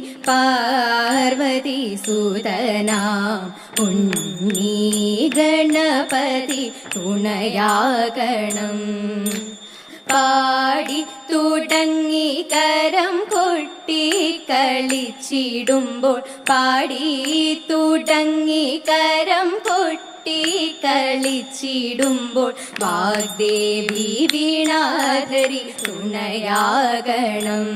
पार्वती सुतना पुण्य गणपति तुणया गणम् പാടി തുടങ്ങി കരം കൊട്ടി കളിച്ചിടുമ്പോൾ പാടി തുടങ്ങി കരം കൊട്ടി കളിച്ചിടുമ്പോൾ വാഗ്ദേവി വീണാധരി തുണയാകണം.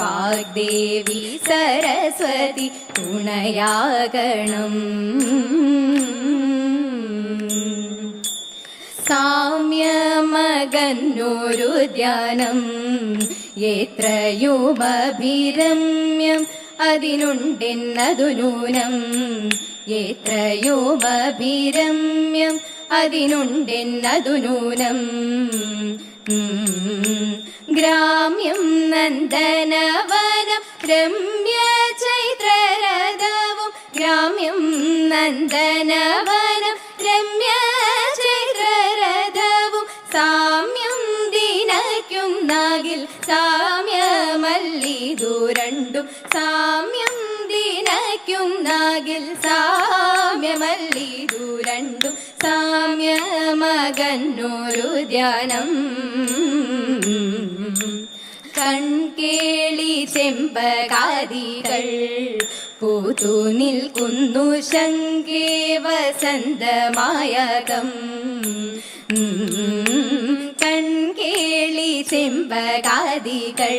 വാഗ്ദേവി സരസ്വതി തുണയാകണം. സാമ്യമകന്നൊരു ധ്യാനം. എത്രയുമഭിരമ്യം അതിനുണ്ടെന്നതു നൂനം. എത്രയുമഭിരമ്യം അതിനുണ്ടെന്നതു നൂനം. ഗ്രാമ്യം നന്ദനവനം രമ്യ ചൈത്രരഥവും. ഗ്രാമ്യം നന്ദനവനം രണ്ടും സാമ്യം ദിനയ്ക്കുന്നാകിൽ സാമ്യമല്ലിതു രണ്ടും സാമ്യമകന്നൊരു ധ്യാനം. കൺകേളി ചെമ്പകാദികൾ പൂത്തു നിൽക്കുന്നു ശങ്കേ വസന്തമായകം. ചെമ്പകാദികൾ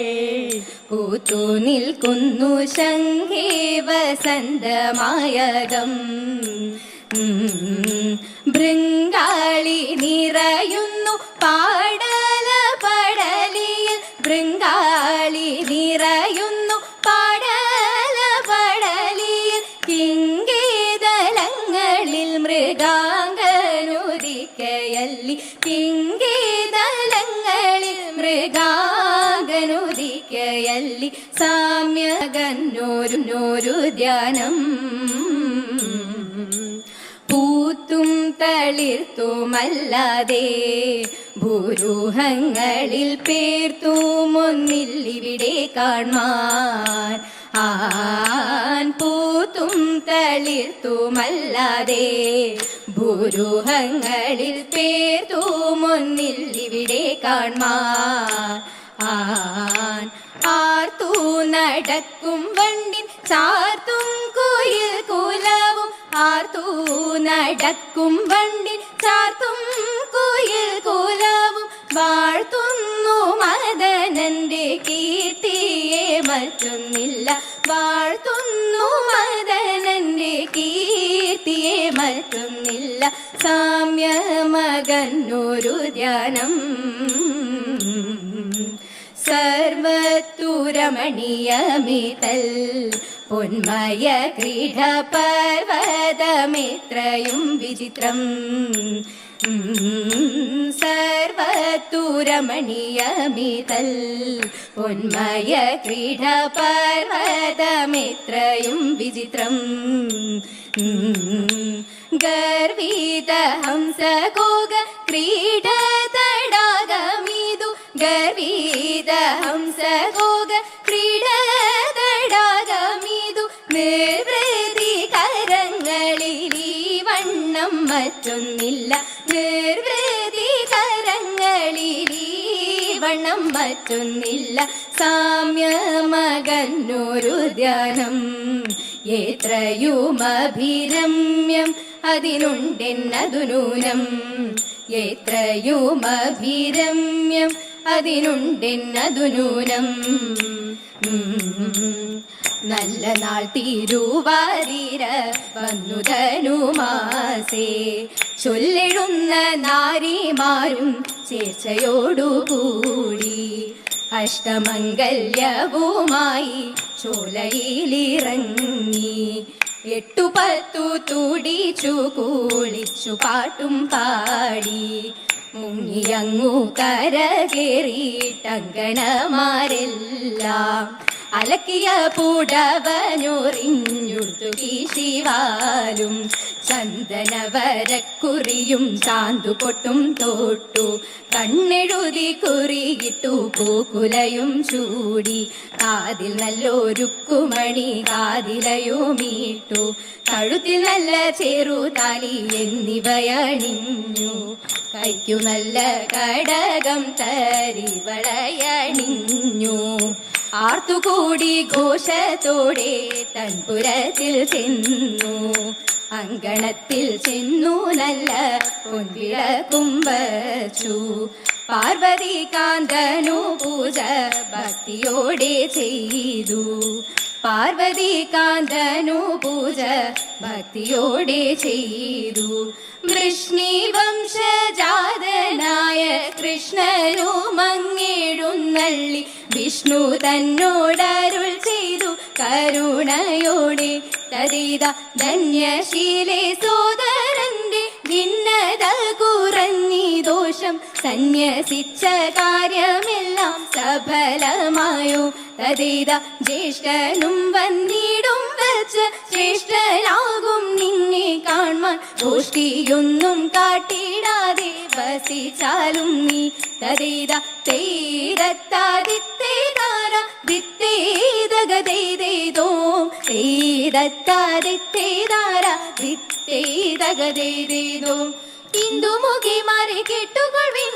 പൂത്തു നിൽക്കുന്നു ശങ്കേ വസന്തമായകം ഭൃങ്കാളി നിറയുന്നു പാടല മൃഗാംഗനുദിക്കയല്ലി സാമ്യകന്നോരു നോരു ധ്യാനം പൂത്തും തളിർത്തുമല്ലാതെ ഭൂരൂഹങ്ങളിൽ പേർത്തുമൊന്നില്ലിവിടെ കാൺമാൻ ആൻ പൂത്തും തളിർത്തുമല്ലാതെ ഭൂരൂഹങ്ങളിൽ പേർത്തുമൊന്നില്ലിവിടെ കാൺമാൻ ആൻ ആർത്തു നടക്കും വണ്ടിൻ ചാർത്തും കുയിൽ കുലവും. ആർത്തു നടക്കും വണ്ടിൻ ചാർത്തും കുയിൽ കുലവും. വാഴ്ത്തുന്നു മദനന്റെ കീർത്തിയെ മറ്റൊന്നില്ല വാഴ്ത്തുന്നു മദനന്റെ കീർത്തിയെ മറ്റൊന്നില്ല സാമ്യമകന്നൊരു ധ്യാനം. സർവത്തുരമണീയമിതൽ. പൊന്മയ ക്രീഡ പർവതമിത്രയും വിചിത്രം സർവത്തുരമണീയമിതൽ. പൊന്മയ ക്രീഡ പർവതമിത്രയും വിചിത്രം ഗർവീത വണ്ണം മറ്റൊന്നില്ല നിർവൃതി വണ്ണം മറ്റൊന്നില്ല സാമ്യമകന്നൊരു ധ്യാനം എത്രയുമഭിരമ്യം അതിനുണ്ടെന്നതുനൂനം. എത്രയുമഭിരമ്യം അതിനുണ്ടെന്നതു നൂനം നല്ല നാൾ തിരുവാതിര വന്നുതനുമാസേ. ചൊല്ലിടുന്ന നാരിമാരും ചേർച്ചയോടുകൂടി അഷ്ടമംഗല്യവുമായി ചോലയിലിറങ്ങി. എട്ടു പത്തു തുടിച്ചു കൂളിച്ചു പാട്ടും പാടി. മുങ്ങിയങ്ങു കരകേറിയിട്ടങ്കണമാരെല്ലാം അലക്കിയ പുടവനൊറിഞ്ഞുടുത്തു കീശിവാലും ചന്ദനവരക്കുറിയും ചാന്തുപൊട്ടും തോട്ടു. കണ്ണെഴുതി കുറിയിട്ടു പൂക്കുലയും ചൂടി. കാതിൽ നല്ലൊരുക്കുമണി കാതിലയുമീട്ടു കഴുത്തിൽ നല്ല ചെറുതാലി എന്നിവയണിഞ്ഞു. കൈക്കു നല്ല കടകം തരിവളയണിഞ്ഞു. ആർത്തുകൂടി ഘോഷത്തോടെ തൻപുരത്തിൽ ചെന്നു. അങ്കണത്തിൽ ചെന്നു നല്ല പൊൻവിളക്കും വച്ചു പാർവതി കാന്തനു പൂജ ഭക്തിയോടെ ചെയ്തു. പാർവതി കാന്തനു പൂജ ഭക്തിയോടെ ചെയ്തു. വൃഷ്ണി വംശജാതനായ കൃഷ്ണനു മങ്ങിടുന്നള്ളി വിഷ്ണു തന്നോടരുൾ ചെയ്തു കരുണയോടെ. തരീത ധന്യശീലേ സോദരന്റെ ഭിന്നത കുറഞ്ഞി ദോഷം സന്യസിച്ച കാര്യമെല്ലാം സഫലമായോ. തരീത ജ്യേഷ്ഠനും വന്നിടും വച്ച് ശ്രേഷ്ഠനാകും നിന്നെ കാണാൻ ഗോഷ്ഠിയൊന്നും കാട്ടിടാതെ വസിച്ചാലും നീ തരീത തേരത്താദിത്തേതാര ദിത്തേതകതേതേതോ തേരത്താദിത്തേതാര ദിത്തേതകതേതേതോ ഇന്ദുമുഖിമാരെ കേട്ടുകൊള്ളിൻ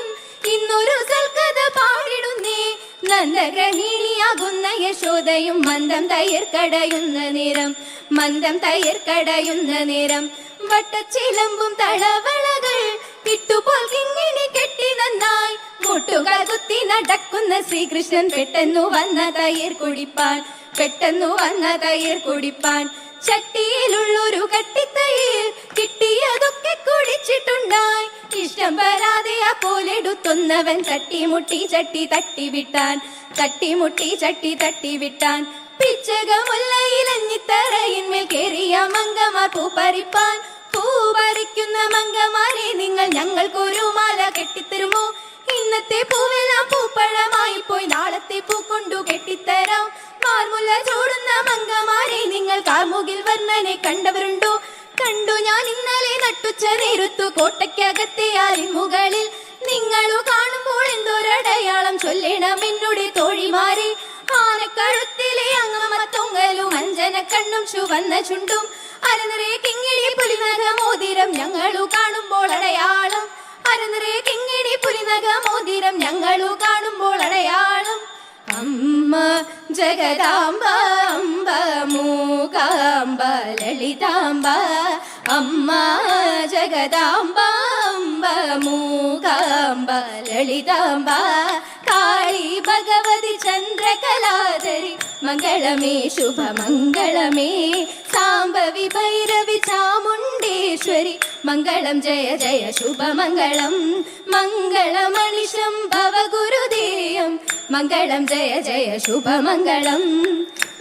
ഇന്നൊരു സൽക്കഥ പാടിടുന്നേ. നന്ദഗ്രഹിണിയാകുന്ന യശോദയും മന്ദം തയ്യർക്കടയുന്ന നേരം മന്ദം തയ്യർക്കടയുന്ന നേരം. വട്ടച്ചിലമ്പും തളവളകൾ വിട്ടുപോൽ കിങ്ങിണി കെട്ടി നന്നായി. മുട്ടുകൾ കുത്തി നടക്കുന്ന ശ്രീകൃഷ്ണൻ പെട്ടെന്നു വന്ന തയ്യർ കുടിപ്പാൻ പെട്ടെന്നു വന്ന തയ്യർ കുടിപ്പാൻ. ചട്ടിയിലുള്ളൊരു കട്ടിത്തയ്യർ കിട്ടിയതൊക്കെ കുടിച്ചിട്ടുണ്ടായി. ഇഷ്ടം വരാതെ ആ പോലെടുത്തുന്നവൻ തട്ടിമുട്ടി ചട്ടി തട്ടിവിട്ടാൻ തട്ടിമുട്ടി ചട്ടി തട്ടിവിട്ടാൻ. പിച്ചകമുല്ലയിലഞ്ഞിത്തറയിന്മേൽ കേറിയ മങ്കമാർ പൂ പറിപ്പാൻ. പൂ പറിക്കുന്ന മങ്കമാരെ നിങ്ങൾ ഞങ്ങൾക്കൊരു മാല കെട്ടിത്തരുമോ? ഇന്നത്തെ പൂവെല്ലാം പൂപ്പഴമായി പോയി നാളത്തെ പൂ കൊണ്ടു കെട്ടിത്തരാം. മാർമുല ചൂടുന്ന മങ്കമാരെ നിങ്ങൾ കാർമുകിൽ വർണനെ കണ്ടവരുണ്ടോ? കണ്ടു ഞാൻ ഇന്നലെ നട്ടുച്ച നേരത്തു കോട്ടയ്ക്കകത്തെ അറിമുകളിൽ നിങ്ങളു കാണുമ്പോൾ എന്തോരടയാളം ചൊല്ലണം എന്നോട് തോഴിമാരെ. ആനക്കഴുത്തിലെ അങ്ങമ തൊങ്ങലും അഞ്ജന കണ്ണും ചുവന്ന ചുണ്ടും അരനിറേ കിങ്ങിണി പുലിനക മോതിരം ഞങ്ങളു കാണുമ്പോൾ അടയാളം. അരനിറേ കിങ്ങിണി പുലിനക മോതിരം ഞങ്ങളു കാണുമ്പോൾ അടയാളം. അമ്മ ജഗദാംബ അംബ മൂകാംബ ലളിതാംബ. അമ്മ ജഗദാംബ അംബ മൂകാംബ ലളിതാംബ. ചന്ദ്രകലാധരി മംഗളമേ ശുഭമംഗളമേ. സാംബവി ഭൈരവി ചാമുണ്ടേശ്വരി മംഗളം ജയ ജയ ശുഭമംഗളം. മംഗളമണിഷം ഭവ ഗുരുദേയം മംഗളം ജയ ജയ ശുഭമംഗളം.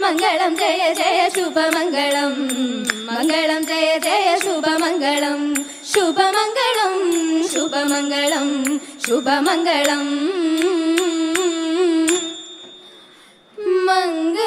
മംഗളം ജയ ജയ ശുഭമംഗളം മംഗളം ജയ ജയ ശുഭമംഗളം. ശുഭമംഗളം ശുഭമംഗളം ശുഭമംഗളം. മംഗള